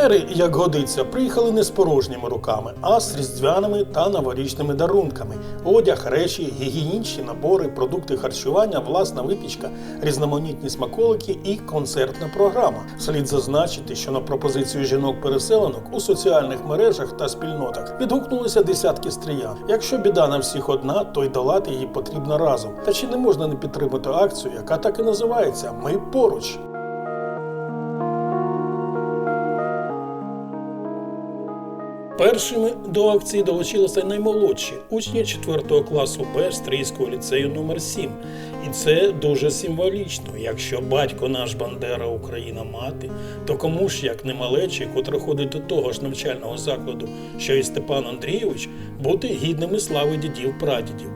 Волонтери, як годиться, приїхали не з порожніми руками, а з різдвяними та новорічними дарунками: одяг, речі, гігієнічні набори, продукти харчування, власна випічка, різноманітні смаколики і концертна програма. Слід зазначити, що на пропозицію жінок-переселенок у соціальних мережах та спільнотах відгукнулися десятки стріян. Якщо біда на всіх одна, то й долати її потрібно разом. Та чи не можна не підтримати акцію, яка так і називається Ми поруч. Першими до акції долучилися наймолодші учні 4 класу Б Австрійського ліцею номер 7 І це дуже символічно. Якщо батько наш Бандера Україна мати, то кому ж як не котра ходить до того ж навчального закладу, що і Степан Андрійович, бути гідними слави дідів прадідів.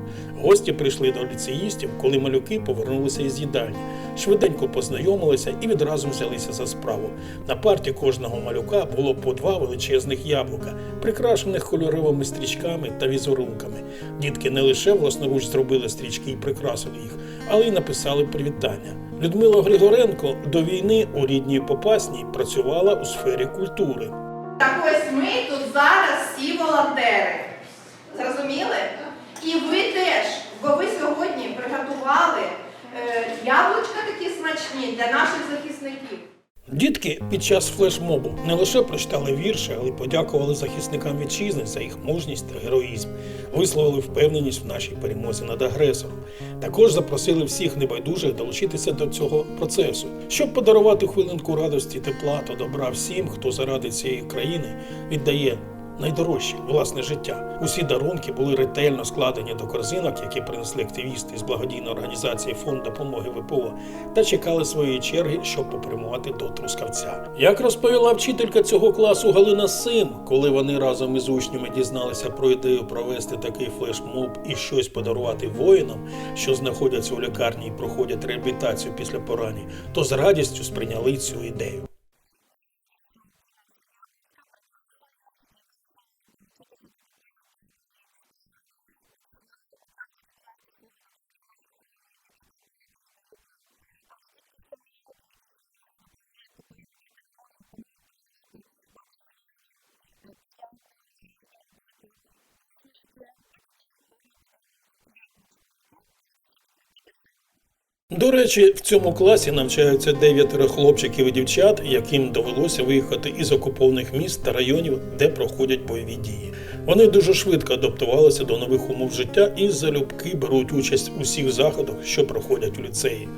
Гості прийшли до ліцеїстів, коли малюки повернулися із їдальні. Швиденько познайомилися і відразу взялися за справу. На парті кожного малюка було по два величезних яблука, прикрашених кольоровими стрічками та візерунками. Дітки не лише власноруч зробили стрічки і прикрасили їх, але й написали привітання. Людмила Григоренко до війни у рідній Попасній працювала у сфері культури. Так ось ми тут зараз всі волонтери. Зрозуміли? І ви теж, бо ви сьогодні приготували е, яблучка такі смачні для наших захисників. Дітки під час флешмобу не лише прочитали вірші, але й подякували захисникам вітчизни за їх мужність та героїзм, висловили впевненість в нашій перемозі над агресором. Також запросили всіх небайдужих долучитися до цього процесу, щоб подарувати хвилинку радості, тепла та добра всім, хто заради цієї країни віддає найдорожче власне життя. Усі дарунки були ретельно складені до корзинок, які принесли активісти з благодійної організації Фонд допомоги ВПО, та чекали своєї черги, щоб попрямувати до Трускавця. Як розповіла вчителька цього класу Галина Сим, коли вони разом із учнями дізналися про ідею провести такий флешмоб і щось подарувати воїнам, що знаходяться у лікарні і проходять реабілітацію після поранень, то з радістю сприйняли цю ідею. До речі, в цьому класі навчаються дев'ятеро хлопчиків і дівчат, яким довелося виїхати із окупованих міст та районів, де проходять бойові дії. Вони дуже швидко адаптувалися до нових умов життя і залюбки беруть участь у всіх заходах, що проходять у ліцеї.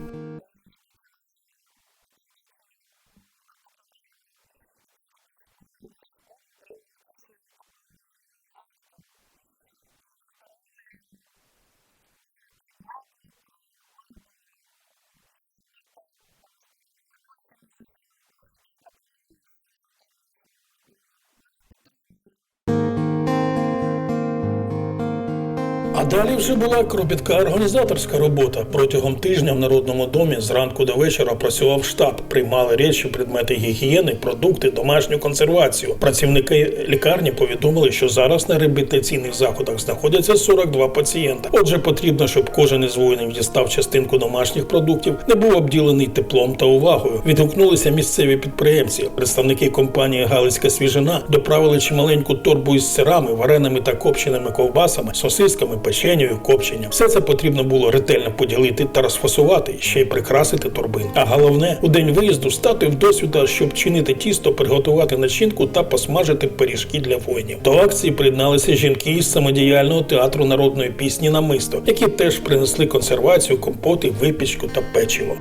А далі вже була кропітка організаторська робота. Протягом тижня в Народному домі зранку до вечора працював штаб, приймали речі, предмети гігієни, продукти, домашню консервацію. Працівники лікарні повідомили, що зараз на реабілітаційних заходах знаходяться 42 пацієнта. Отже, потрібно, щоб кожен із воїнів дістав частинку домашніх продуктів, не був обділений теплом та увагою. Відгукнулися місцеві підприємці. Представники компанії Галицька свіжина доправили чималеньку торбу із сирами, вареними та копченими ковбасами, сосисками, печенею, копченням. Все це потрібно було ретельно поділити та розфасувати, ще й прикрасити торбин. А головне, у день виїзду стати в досвіда, щоб чинити тісто, приготувати начинку та посмажити пиріжки для воїнів. До акції приєдналися жінки із самодіяльного театру народної пісні Намисто, які теж принесли консервацію, компоти, випічку та печиво.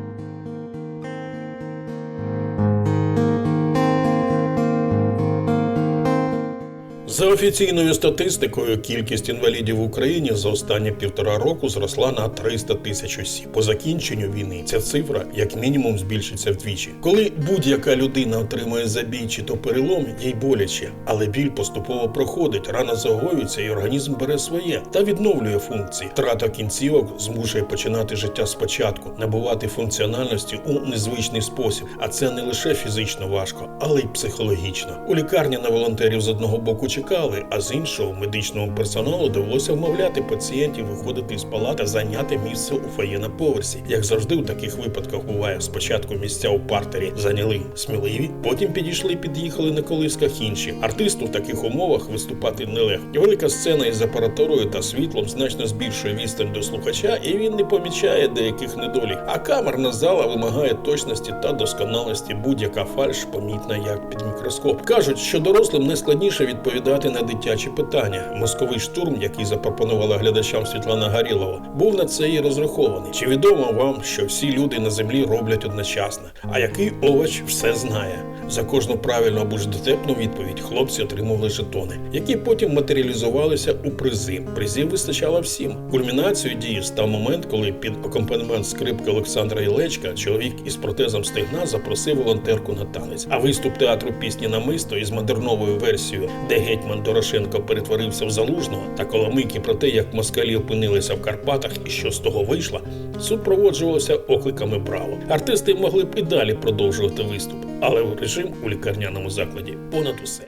За офіційною статистикою, кількість інвалідів в Україні за останні півтора року зросла на 300 тисяч осіб. По закінченню війни ця цифра як мінімум збільшиться вдвічі. Коли будь-яка людина отримує забій чи то перелом, їй боляче, але біль поступово проходить, рана загоюється і організм бере своє та відновлює функції. Втрата кінцівок змушує починати життя спочатку, набувати функціональності у незвичний спосіб. А це не лише фізично важко, але й психологічно. У лікарні на волонтерів з одного боку чекали, а з іншого медичному персоналу довелося вмовляти пацієнтів виходити з палат та зайняти місце у фоє на поверсі. Як завжди, у таких випадках буває спочатку місця у партері зайняли сміливі, потім підійшли, під'їхали на колисках інші. Артисту в таких умовах виступати нелегко. Велика сцена із апаратурою та світлом значно збільшує відстань до слухача, і він не помічає деяких недолік. А камерна зала вимагає точності та досконалості. Будь-яка фальш помітна як під мікроскоп. Кажуть, що дорослим найскладніше відповідати на дитячі питання. Мозковий штурм, який запропонувала глядачам Світлана Гарілова, був на це і розрахований. Чи відомо вам, що всі люди на землі роблять одночасно? А який овоч все знає? За кожну правильну або ж дотепну відповідь хлопці отримували жетони, які потім матеріалізувалися у призи. Призів вистачало всім. Кульмінацією дії став момент, коли під акомпанемент скрипки Олександра Ілечка чоловік із протезом стегна запросив волонтерку на танець. А виступ театру пісні намисто із модерновою версією, де гетьман Дорошенко перетворився в залужного, та коломийки про те, як москалі опинилися в Карпатах і що з того вийшло, супроводжувалося окликами браво. Артисти могли б і далі продовжувати виступ, але режим у лікарняному закладі понад усе.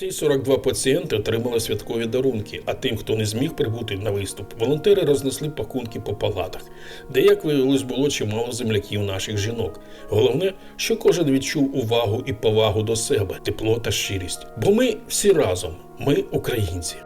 Всі 42 пацієнти отримали святкові дарунки, а тим, хто не зміг прибути на виступ, волонтери рознесли пакунки по палатах, де, як виявилось, було чимало земляків наших жінок. Головне, що кожен відчув увагу і повагу до себе, тепло та щирість. Бо ми всі разом, ми українці.